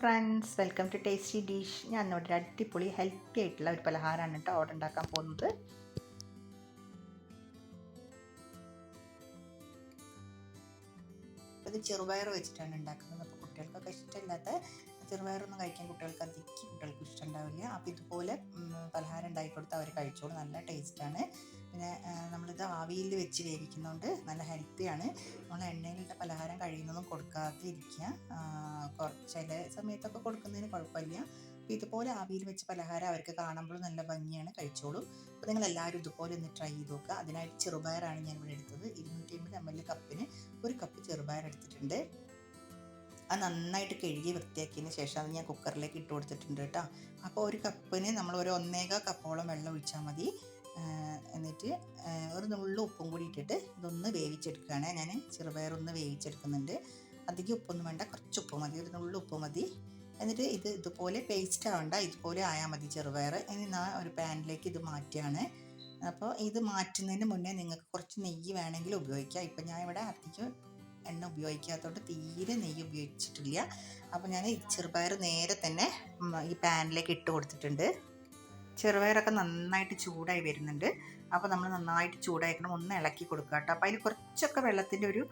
Friends welcome to tasty dish. ഞാൻ ഇവിടെ അടിപൊളി ഹെൽത്തി ആയിട്ടുള്ള ഒരു പലഹാരമാണ് കേട്ടോ അവിടെ ഉണ്ടാക്കാൻ പോകുന്നത്. ഇത് ചെറുപയർ വെച്ചിട്ടാണ് ഉണ്ടാക്കുന്നത്. അപ്പോൾ കുട്ടികൾക്കൊക്കെ ഇഷ്ടമില്ലാത്ത ചെറുപയറൊന്നും കഴിക്കാൻ കുട്ടികൾക്ക് അധികം കുട്ടികൾക്ക് ഇഷ്ടമുണ്ടാവില്ല അപ്പോൾ ഇതുപോലെ പലഹാരം ഉണ്ടാക്കി കൊടുത്താൽ അവർ കഴിച്ചോളൂ. നല്ല ടേസ്റ്റാണ് പിന്നെ നമ്മളിത് ആവിയിൽ വെച്ച് വേവിക്കുന്നതുകൊണ്ട് നല്ല ഹെൽത്തിയാണ്. നമ്മൾ എണ്ണയിലിട്ട പലഹാരം കഴിയുന്നതും കൊടുക്കാതെ ഇരിക്കുക ചില സമയത്തൊക്കെ കൊടുക്കുന്നതിന് കുഴപ്പമില്ല. അപ്പോൾ ഇതുപോലെ ആവിയിൽ വെച്ച് പലഹാരം അവർക്ക് കാണുമ്പോൾ നല്ല ഭംഗിയാണ്. കഴിച്ചോളൂ. അപ്പോൾ നിങ്ങൾ എല്ലാവരും ഇതുപോലെ ഒന്ന് ട്രൈ ചെയ്ത് നോക്കുക. അതിനായിട്ട് ചെറുപയറാണ് ഞാൻ ഇവിടെ എടുത്തത്. ഇരുന്നൂറ്റി അമ്പത് എം എൽ കപ്പിന് ഒരു കപ്പ് ചെറുപയർ എടുത്തിട്ടുണ്ട്. അത് നന്നായിട്ട് കഴുകി വൃത്തിയാക്കിയതിന് ശേഷം അത് ഞാൻ കുക്കറിലേക്ക് ഇട്ട് കൊടുത്തിട്ടുണ്ട് കേട്ടോ. അപ്പോൾ ഒരു കപ്പിന് നമ്മൾ ഒരു ഒന്നേക കപ്പോളം വെള്ളം ഒഴിച്ചാൽ മതി. എന്നിട്ട് ഒരു നുള്ളു ഉപ്പും കൂടി ഇട്ടിട്ട് ഇതൊന്ന് വേവിച്ചെടുക്കുകയാണ്. ഞാൻ ചെറുപയർ ഒന്ന് വേവിച്ചെടുക്കുന്നുണ്ട്. അധികം ഉപ്പൊന്നും വേണ്ട കുറച്ച് ഉപ്പ് മതി. ഒരു നുള്ളു ഉപ്പ് മതി. എന്നിട്ട് ഇത് ഇതുപോലെ പേസ്റ്റ് ആവണ്ട. ഇതുപോലെ ആയാൽ മതി ചെറുപയർ ഇനി ഞാൻ ഒരു പാനിലേക്ക് ഇത് മാറ്റുകയാണ്. അപ്പോൾ ഇത് മാറ്റുന്നതിന് മുന്നേ നിങ്ങൾക്ക് കുറച്ച് നെയ്യ് വേണമെങ്കിൽ ഉപയോഗിക്കാം. ഇപ്പം ഞാൻ ഇവിടെ അധികം എണ്ണ ഉപയോഗിക്കാത്തതുകൊണ്ട് തീരെ നെയ്യ് ഉപയോഗിച്ചിട്ടില്ല. അപ്പോൾ ഞാൻ ചെറുപയർ നേരെ തന്നെ ഈ പാനിലേക്ക് ഇട്ട് കൊടുത്തിട്ടുണ്ട്. ചെറുപയറൊക്കെ നന്നായിട്ട് ചൂടായി വരുന്നുണ്ട്. അപ്പോൾ നമ്മൾ നന്നായിട്ട് ചൂടായിക്കണം ഒന്ന് ഇളക്കി കൊടുക്കുക കേട്ടോ. അപ്പോൾ അതിൽ കുറച്ചൊക്കെ വെള്ളത്തിന്റെ ഒരു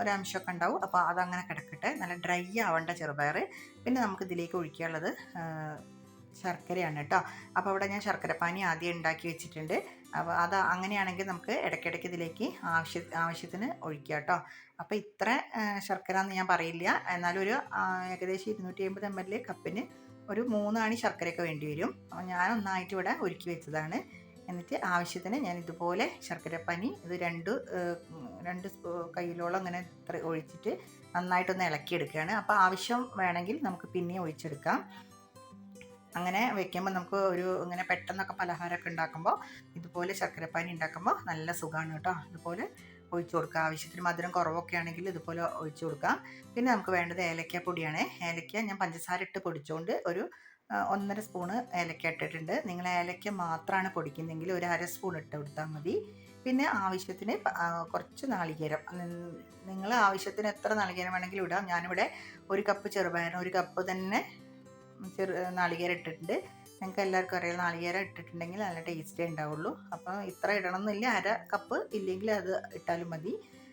ഒരംശമൊക്കെ ഉണ്ടാവും. അപ്പോൾ അതങ്ങനെ കിടക്കട്ടെ. നല്ല ഡ്രൈ ആവേണ്ട ചെറുപയർ. പിന്നെ നമുക്ക് ഇതിലേക്ക് ഒഴിക്കാനുള്ളത് ശർക്കരയാണ് കേട്ടോ. അപ്പോൾ അവിടെ ഞാൻ ശർക്കരപ്പാനി ആദ്യം ഉണ്ടാക്കി വെച്ചിട്ടുണ്ട്. അപ്പോൾ അത് അങ്ങനെയാണെങ്കിൽ നമുക്ക് ഇടയ്ക്കിടയ്ക്ക് ഇതിലേക്ക് ആവശ്യ ആവശ്യത്തിന് ഒഴിക്കുക കേട്ടോ. അപ്പോൾ ഇത്ര ശർക്കര എന്ന് ഞാൻ പറയില്ല. എന്നാലും ഒരു ഏകദേശം ഇരുന്നൂറ്റി അമ്പത് എം എൽ കപ്പിന് ഒരു മൂന്നാണി ശർക്കരയൊക്കെ വേണ്ടി വരും. അപ്പോൾ ഞാൻ ഒന്നായിട്ട് ഇവിടെ ഒരുക്കി വെച്ചതാണ്. എന്നിട്ട് ആവശ്യത്തിന് ഞാൻ ഇതുപോലെ ശർക്കരപ്പനി ഇത് രണ്ട് രണ്ട് കയ്യിലോളം അങ്ങനെ ഒഴിച്ചിട്ട് നന്നായിട്ടൊന്ന് ഇളക്കിയെടുക്കുകയാണ്. അപ്പോൾ ആവശ്യം വേണമെങ്കിൽ നമുക്ക് പിന്നെയും ഒഴിച്ചെടുക്കാം. അങ്ങനെ വെക്കുമ്പോൾ നമുക്ക് ഒരു ഇങ്ങനെ പെട്ടെന്നൊക്കെ പലഹാരമൊക്കെ ഉണ്ടാക്കുമ്പോൾ ഇതുപോലെ ശർക്കരപ്പാനി ഉണ്ടാക്കുമ്പോൾ നല്ല സുഖമാണ് കേട്ടോ. ഇതുപോലെ ഒഴിച്ചു കൊടുക്കുക ആവശ്യത്തിന് മധുരം കുറവൊക്കെ ആണെങ്കിൽ ഇതുപോലെ ഒഴിച്ചു കൊടുക്കാം. പിന്നെ നമുക്ക് വേണ്ടത് ഏലക്ക പൊടിയാണ്. ഏലക്ക ഞാൻ പഞ്ചസാര ഇട്ട് പൊടിച്ചുകൊണ്ട് ഒരു ഒന്നര സ്പൂണ് ഏലക്ക ഇട്ടിട്ടുണ്ട്. നിങ്ങൾ ഏലക്ക മാത്രമാണ് പൊടിക്കുന്നതെങ്കിൽ ഒരു അര സ്പൂൺ ഇട്ട് കൊടുത്താൽ മതി. പിന്നെ ആവശ്യത്തിന് കുറച്ച് നാളികേരം. നിങ്ങൾ ആവശ്യത്തിന് എത്ര നാളികേരം വേണമെങ്കിലും ഇടാം. ഞാനിവിടെ ഒരു കപ്പ് ചെറുപയറിന് ഒരു കപ്പ് തന്നെ ചെറു നാളികേരം ഇട്ടിട്ടുണ്ട്. നിങ്ങൾക്ക് എല്ലാവർക്കും അറിയാം നാളികേരം ഇട്ടിട്ടുണ്ടെങ്കിൽ നല്ല ടേസ്റ്റേ ഉണ്ടാവുള്ളൂ. അപ്പോൾ ഇത്ര ഇടണം എന്നില്ല അര കപ്പ് ഇല്ലെങ്കിൽ അത് ഇട്ടാലും മതി.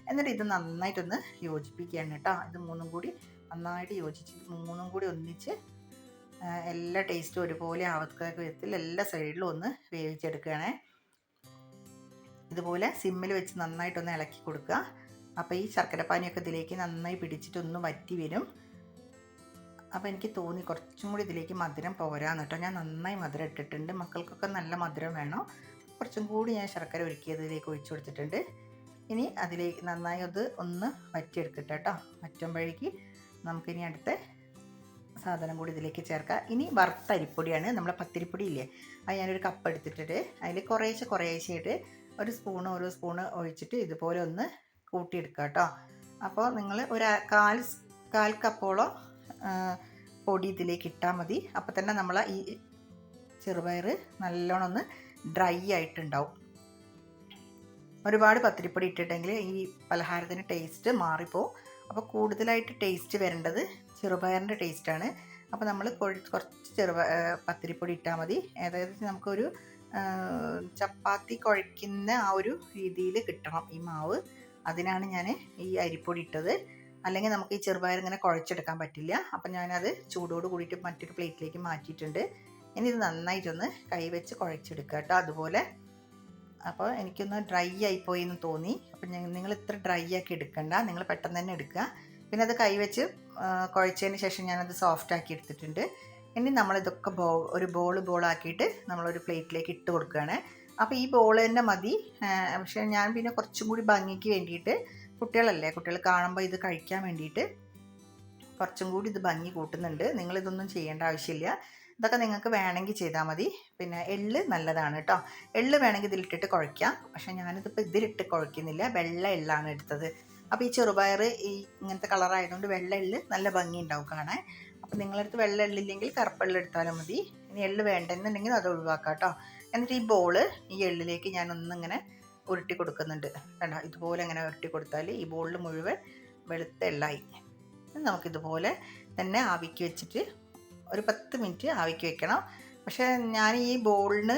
എന്നിട്ട് ഇത് നന്നായിട്ടൊന്ന് യോജിപ്പിക്കുകയാണ് കേട്ടോ. ഇത് മൂന്നും കൂടി നന്നായിട്ട് യോജിച്ച് മൂന്നും കൂടി ഒന്നിച്ച് എല്ലാ ടേസ്റ്റും ഒരുപോലെ ആവത്തക്ക വിധത്തിൽ എല്ലാ സൈഡിലും ഒന്ന് വേവിച്ചെടുക്കുകയാണേ. ഇതുപോലെ സിമ്മിൽ വെച്ച് നന്നായിട്ടൊന്ന് ഇളക്കി കൊടുക്കുക. അപ്പോൾ ഈ ശർക്കരപ്പാനിയൊക്കെ ഇതിലേക്ക് നന്നായി പിടിച്ചിട്ടൊന്ന് വറ്റി വരും. അപ്പോൾ എനിക്ക് തോന്നി കുറച്ചും കൂടി ഇതിലേക്ക് മധുരം പോരാന്ന് കേട്ടോ. ഞാൻ നന്നായി മധുരം ഇട്ടിട്ടുണ്ട്. മക്കൾക്കൊക്കെ നല്ല മധുരം വേണം. കുറച്ചും കൂടി ഞാൻ ശർക്കര ഒരുക്കിയതിലേക്ക് ഒഴിച്ചു കൊടുത്തിട്ടുണ്ട്. ഇനി അതിലേക്ക് നന്നായി അത് ഒന്ന് വറ്റിയെടുക്കട്ടെ കേട്ടോ. വറ്റുമ്പോഴേക്ക് നമുക്കിനി അടുത്ത സാധനം കൂടി ഇതിലേക്ക് ചേർക്കാം. ഇനി വറുത്ത അരിപ്പൊടിയാണ്. നമ്മളെ പത്തിരിപ്പൊടി ഇല്ലേ? അത് ഞാനൊരു കപ്പ് എടുത്തിട്ടിട്ട് അതിൽ കുറേശ്ശെ കുറേശ്ശെയായിട്ട് ഒരു സ്പൂൺ ഓരോ സ്പൂൺ ഒഴിച്ചിട്ട് ഇതുപോലെ ഒന്ന് കൂട്ടിയെടുക്കുക കേട്ടോ. അപ്പോൾ നിങ്ങൾ ഒരു കാൽ കാൽ കപ്പോളം പൊടി ഇതിലേക്ക് ഇട്ടാൽ മതി. അപ്പോൾ തന്നെ നമ്മൾ ഈ ചെറുപയർ നല്ലോണം ഒന്ന് ഡ്രൈ ആയിട്ടുണ്ടാവും. ഒരുപാട് പത്തിരിപ്പൊടി ഇട്ടിട്ടെങ്കിൽ ഈ പലഹാരത്തിന് ടേസ്റ്റ് മാറിപ്പോവും. അപ്പോൾ കൂടുതലായിട്ട് ടേസ്റ്റ് വരേണ്ടത് ചെറുപയറിന്റെ ടേസ്റ്റാണ് അപ്പോൾ നമ്മൾ കുറച്ച് ചെറുപ ആ, പത്തിരിപ്പൊടി ഇട്ടാൽ മതി. അതായത് നമുക്കൊരു ചപ്പാത്തി കുഴയ്ക്കുന്ന ആ ഒരു രീതിയിൽ കിട്ടണം ഈ മാവ്. അതിനാണ് ഞാൻ ഈ അരിപ്പൊടി ഇട്ടത്. അല്ലെങ്കിൽ നമുക്ക് ഈ ചെറുപയർ ഇങ്ങനെ കുഴച്ചെടുക്കാൻ പറ്റില്ല. അപ്പം ഞാനത് ചൂടോട് കൂടിയിട്ട് മറ്റൊരു പ്ലേറ്റിലേക്ക് മാറ്റിയിട്ടുണ്ട്. ഇനി ഇത് നന്നായിട്ടൊന്ന് കൈവച്ച് കുഴച്ചെടുക്കുക കേട്ടോ അതുപോലെ. അപ്പോൾ എനിക്കൊന്ന് ഡ്രൈ ആയിപ്പോയി എന്ന് തോന്നി. അപ്പം നിങ്ങൾ ഇത്ര ഡ്രൈ ആക്കി എടുക്കണ്ട. നിങ്ങൾ പെട്ടെന്ന് തന്നെ എടുക്കുക. പിന്നെ അത് കൈവച്ച് കുഴച്ചതിന് ശേഷം ഞാനത് സോഫ്റ്റ് ആക്കി എടുത്തിട്ടുണ്ട്. ഇനി നമ്മളിതൊക്കെ ബോ ഒരു ബോൾ ബോളാക്കിയിട്ട് നമ്മളൊരു പ്ലേറ്റിലേക്ക് ഇട്ട് കൊടുക്കുകയാണ്. അപ്പോൾ ഈ ബോൾ തന്നെ മതി. പക്ഷേ ഞാൻ പിന്നെ കുറച്ചും കൂടി ഭംഗിക്ക് വേണ്ടിയിട്ട് കുട്ടികളല്ലേ? കുട്ടികൾ കാണുമ്പോൾ ഇത് കഴിക്കാൻ വേണ്ടിയിട്ട് കുറച്ചും കൂടി ഇത് ഭംഗി കൂട്ടുന്നുണ്ട്. നിങ്ങളിതൊന്നും ചെയ്യേണ്ട ആവശ്യമില്ല. ഇതൊക്കെ നിങ്ങൾക്ക് വേണമെങ്കിൽ ചെയ്താൽ മതി. പിന്നെ എള്ള് നല്ലതാണ് കേട്ടോ എള്ള് വേണമെങ്കിൽ ഇതിലിട്ടിട്ട് കുഴയ്ക്കാം. പക്ഷേ ഞാനിതിപ്പോൾ ഇതിലിട്ട് കുഴയ്ക്കുന്നില്ല. വെള്ള എള്ളാണ് എടുത്തത്. അപ്പോൾ ഈ ചെറുപയർ ഈ ഇങ്ങനത്തെ കളറായതുകൊണ്ട് വെള്ള എള്ള് നല്ല ഭംഗി ഉണ്ടാവും കാണാൻ. അപ്പോൾ നിങ്ങളടുത്ത് വെള്ള എള്ളില്ലെങ്കിൽ കറുപ്പെള്ള എടുത്താലും മതി. ഇനി എള്ള് വേണ്ടെന്നുണ്ടെങ്കിൽ അത് ഒഴിവാക്കാം കേട്ടോ എന്നിട്ട് ഈ ബോൾ ഈ എള്ളിലേക്ക് ഞാനൊന്നിങ്ങനെ ഉരുട്ടി കൊടുക്കുന്നുണ്ട്. കണ്ടോ? ഇതുപോലെ ഇങ്ങനെ ഉരുട്ടി കൊടുത്താൽ ഈ ബോളിൽ മുഴുവൻ വെളുത്ത എള്ളായി നമുക്കിതുപോലെ തന്നെ ആവിക്ക് വെച്ചിട്ട് ഒരു പത്ത് മിനിറ്റ് ആവിക്ക് വെക്കണം. പക്ഷേ ഞാൻ ഈ ബോളിന്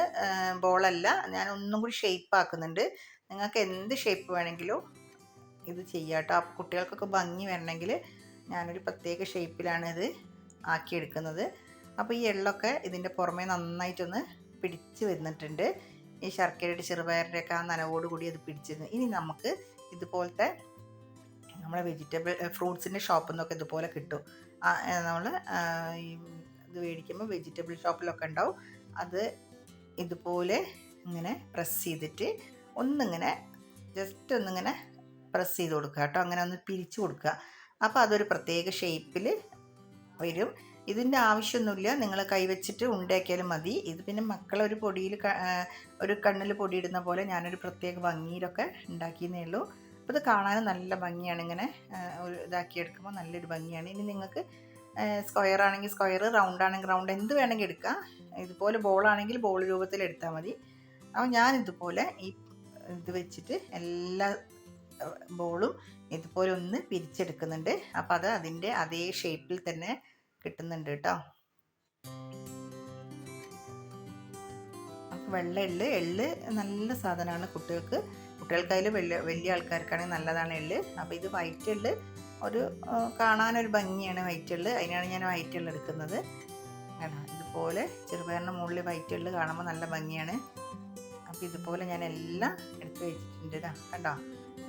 ബോളല്ല ഞാൻ ഒന്നും കൂടി ഷേപ്പ് ആക്കുന്നുണ്ട്. നിങ്ങൾക്ക് എന്ത് ഷേപ്പ് വേണമെങ്കിലും ഇത് ചെയ്യാട്ടോ അപ്പോൾ കുട്ടികൾക്കൊക്കെ ഭംഗി വരണമെങ്കിൽ ഞാനൊരു പ്രത്യേക ഷേപ്പിലാണ് ഇത് ആക്കിയെടുക്കുന്നത് അപ്പോൾ ഈ എള്ളൊക്കെ ഇതിന്റെ പുറമേ നന്നായിട്ടൊന്ന് പിടിച്ച് വന്നിട്ടുണ്ട്. ഈ ശർക്കരയുടെ ചെറുപയറിന്റെയൊക്കെ ആ നനവോട് കൂടി അത് പിടിച്ചിരുന്നു. ഇനി നമുക്ക് ഇതുപോലത്തെ നമ്മുടെ വെജിറ്റബിൾ ഫ്രൂട്ട്സിന്റെ ഷോപ്പിൽ നിന്നൊക്കെ ഇതുപോലെ കിട്ടും. നമ്മൾ ഈ ഇത് മേടിക്കുമ്പോൾ വെജിറ്റബിൾ ഷോപ്പിലൊക്കെ ഉണ്ടാവും. അത് ഇതുപോലെ ഇങ്ങനെ പ്രസ് ചെയ്തിട്ട് ഒന്നിങ്ങനെ ജസ്റ്റ് ഒന്നിങ്ങനെ പ്രസ് ചെയ്ത് കൊടുക്കുക കേട്ടോ. അങ്ങനെ ഒന്ന് പിരിച്ചു കൊടുക്കുക. അപ്പോൾ അതൊരു പ്രത്യേക ഷേപ്പിൽ വരും. ഇതിന്റെ ആവശ്യമൊന്നുമില്ല. നിങ്ങൾ കൈവച്ചിട്ട് ഉണ്ടാക്കിയാലും മതി. ഇത് പിന്നെ മക്കളൊരു പൊടിയിൽ ഒരു കണ്ണിൽ പൊടിയിടുന്ന പോലെ ഞാനൊരു പ്രത്യേക ഭംഗിയിലൊക്കെ ഉണ്ടാക്കിയെന്നേ ഉള്ളൂ. അപ്പോൾ ഇത് കാണാനും നല്ല ഭംഗിയാണ് ഇങ്ങനെ ഒരു ഇതാക്കിയെടുക്കുമ്പോൾ നല്ലൊരു ഭംഗിയാണ്. ഇനി നിങ്ങൾക്ക് സ്ക്വയർ ആണെങ്കിൽ സ്ക്വയർ റൗണ്ട് ആണെങ്കിൽ റൗണ്ട് എന്ത് വേണമെങ്കിൽ എടുക്കാം. ഇതുപോലെ ബോളാണെങ്കിൽ ബോൾ രൂപത്തിൽ എടുത്താൽ മതി. അപ്പോൾ ഞാൻ ഇതുപോലെ ഈ ഇത് വെച്ചിട്ട് എല്ലാ ബോളും ഇതുപോലെ ഒന്ന് പിരിച്ചെടുക്കുന്നുണ്ട്. അപ്പോൾ അത് അതിന്റെ അതേ ഷേപ്പിൽ തന്നെ കിട്ടുന്നുണ്ട് കേട്ടോ വെള്ള എള്ള് എള്ള് നല്ല സാധനമാണ് കുട്ടികൾക്ക്. കുട്ടികൾക്കായാലും വലിയ വലിയ ആൾക്കാർക്കാണെങ്കിൽ നല്ലതാണ് എള്ള്. അപ്പോൾ ഇത് വൈറ്റ് എള്ള് ഒരു കാണാനൊരു ഭംഗിയാണ് വൈറ്റ് എള്ള്. അതിനാണ് ഞാൻ വൈറ്റ് എള്ള് എടുക്കുന്നത്. ഇതുപോലെ ചെറുപയറിന്റെ മുകളിൽ വൈറ്റ് എള്ള് കാണുമ്പോൾ നല്ല ഭംഗിയാണ്. അപ്പോൾ ഇതുപോലെ ഞാൻ എല്ലാം എടുത്ത് വെച്ചിട്ടുണ്ട് കണ്ടോ?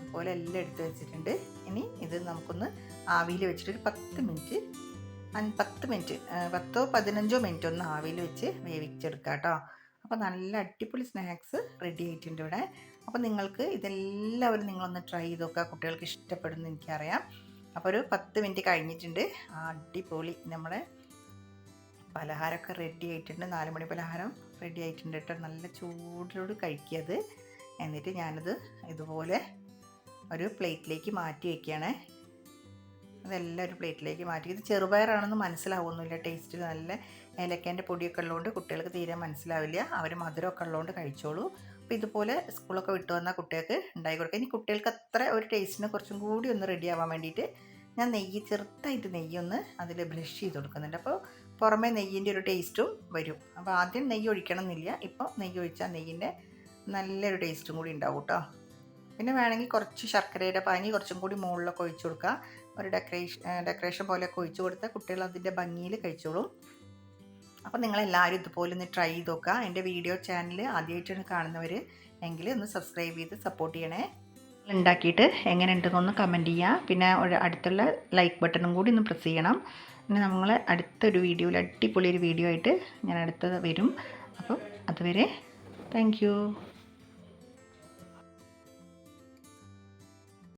ഇതുപോലെ എല്ലാം എടുത്ത് വെച്ചിട്ടുണ്ട്. ഇനി ഇത് നമുക്കൊന്ന് ആവിയിൽ വെച്ചിട്ട് ഒരു പത്ത് മിനിറ്റ് പത്ത് മിനിറ്റ് പത്തോ പതിനഞ്ചോ മിനിറ്റ് ഒന്ന് ആവിയിൽ വെച്ച് വേവിച്ചെടുക്കാം കേട്ടോ. അപ്പോൾ നല്ല അടിപൊളി സ്നാക്സ് റെഡി ആയിട്ടുണ്ട് ഇവിടെ. അപ്പോൾ നിങ്ങൾക്ക് ഇതെല്ലാവരും നിങ്ങളൊന്ന് ട്രൈ ചെയ്ത് നോക്കുക. കുട്ടികൾക്ക് ഇഷ്ടപ്പെടുന്നു എനിക്കറിയാം. അപ്പോൾ ഒരു പത്ത് മിനിറ്റ് കഴിഞ്ഞിട്ടുണ്ട്. അടിപൊളി നമ്മുടെ പലഹാരമൊക്കെ റെഡി ആയിട്ടുണ്ട്. നാല് മണി പലഹാരം റെഡി ആയിട്ടുണ്ട് കേട്ടോ. നല്ല ചൂടോട് കഴിക്കിയത് എന്നിട്ട് ഞാനത് ഇതുപോലെ ഒരു പ്ലേറ്റിലേക്ക് മാറ്റി വയ്ക്കുകയാണേ അതെല്ലാം ഒരു പ്ലേറ്റിലേക്ക് മാറ്റി. ഇത് ചെറുപയറാണെന്ന് മനസ്സിലാവുന്നില്ല ടേസ്റ്റ് നല്ല ഏലക്കേന്റെ പൊടിയൊക്കെ ഉള്ളതുകൊണ്ട് കുട്ടികൾക്ക് തീരെ മനസ്സിലാവില്ല. അവർ മധുരമൊക്കെ ഉള്ളതുകൊണ്ട് കഴിച്ചോളൂ. അപ്പോൾ ഇതുപോലെ സ്കൂളൊക്കെ വിട്ടു വന്നാൽ കുട്ടികൾക്ക് ഉണ്ടായി കൊടുക്കുക ഇനി കുട്ടികൾക്ക് അത്ര ഒരു ടേസ്റ്റിന് കുറച്ചും കൂടി ഒന്ന് റെഡി ആവാൻ വേണ്ടിയിട്ട് ഞാൻ നെയ്യ് ചെറുതായിട്ട് നെയ്യൊന്ന് അതിൽ ബ്രഷ് ചെയ്ത് കൊടുക്കുന്നുണ്ട്. അപ്പോൾ പുറമേ നെയ്യിന്റെ ഒരു ടേസ്റ്റും വരും. അപ്പോൾ ആദ്യം നെയ്യ് ഒഴിക്കണം എന്നില്ല ഇപ്പോൾ നെയ്യ് ഒഴിച്ചാൽ നെയ്യിന്റെ നല്ലൊരു ടേസ്റ്റും കൂടി ഉണ്ടാവും കേട്ടോ പിന്നെ വേണമെങ്കിൽ കുറച്ച് ശർക്കരയുടെ പാനി കുറച്ചും കൂടി മുകളിലൊക്കെ ഒഴിച്ചു കൊടുക്കുക ഒരു ഡെക്കറേഷൻ ഡെക്കറേഷൻ പോലെയൊക്കെ ഒഴിച്ചു കൊടുത്ത് കുട്ടികൾ അതിന്റെ ഭംഗിയിൽ കഴിച്ചോളും. അപ്പോൾ നിങ്ങളെല്ലാവരും ഇതുപോലെ ഒന്ന് ട്രൈ ചെയ്ത് നോക്കുക. എന്റെ വീഡിയോ ചാനൽ ആദ്യമായിട്ടാണ് കാണുന്നവർ എങ്കിൽ ഒന്ന് സബ്സ്ക്രൈബ് ചെയ്ത് സപ്പോർട്ട് ചെയ്യണേ. ഉണ്ടാക്കിയിട്ട് എങ്ങനെ ഉണ്ടെന്നൊന്ന് കമന്റ് ചെയ്യുക. പിന്നെ അടുത്തുള്ള ലൈക്ക് ബട്ടണും കൂടി ഒന്ന് പ്രസ് ചെയ്യണം. പിന്നെ നമ്മൾ അടുത്തൊരു വീഡിയോയിൽ അടിപൊളി ഒരു വീഡിയോ ആയിട്ട് ഞാൻ അടുത്തത് വരും. അപ്പോൾ അതുവരെ താങ്ക്